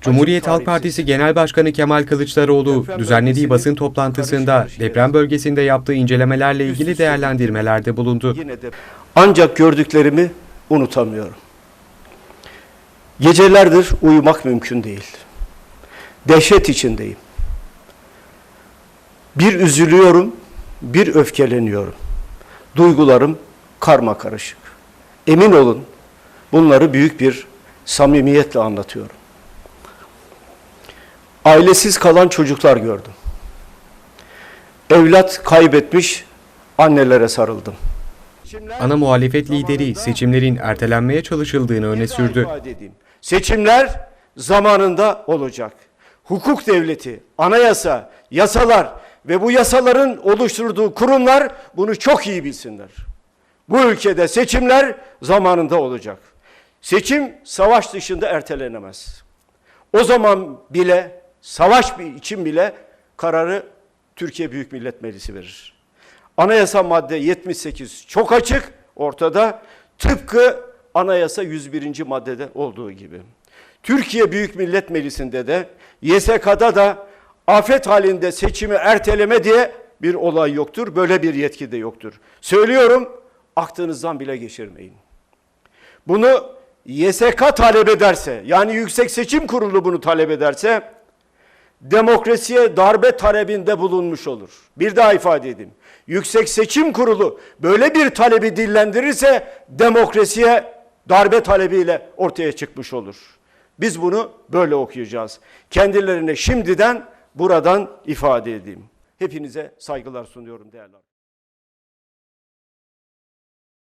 Cumhuriyet Halk Partisi Genel Başkanı Kemal Kılıçdaroğlu düzenlediği basın toplantısında deprem bölgesinde yaptığı incelemelerle ilgili değerlendirmelerde bulundu. Ancak gördüklerimi unutamıyorum. Gecelerdir uyumak mümkün değil. Dehşet içindeyim. Bir üzülüyorum, bir öfkeleniyorum. Duygularım karma karışık. Emin olun bunları büyük bir samimiyetle anlatıyorum. Ailesiz kalan çocuklar gördüm. Evlat kaybetmiş annelere sarıldım. Ana muhalefet lideri seçimlerin ertelenmeye çalışıldığını öne sürdü. Seçimler zamanında olacak. Hukuk devleti, anayasa, yasalar ve bu yasaların oluşturduğu kurumlar bunu çok iyi bilsinler. Bu ülkede seçimler zamanında olacak. Seçim savaş dışında ertelenemez. O zaman bile savaş için bile kararı Türkiye Büyük Millet Meclisi verir. Anayasa madde 78 çok açık ortada tıpkı anayasa 101. maddede olduğu gibi. Türkiye Büyük Millet Meclisi'nde de YSK'da da afet halinde seçimi erteleme diye bir olay yoktur. Böyle bir yetki de yoktur. Söylüyorum aklınızdan bile geçirmeyin. Bunu YSK talep ederse yani Yüksek Seçim Kurulu bunu talep ederse demokrasiye darbe talebinde bulunmuş olur. Bir daha ifade edeyim. Yüksek Seçim Kurulu böyle bir talebi dillendirirse demokrasiye darbe talebiyle ortaya çıkmış olur. Biz bunu böyle okuyacağız. Kendilerine şimdiden buradan ifade edeyim. Hepinize saygılar sunuyorum değerli.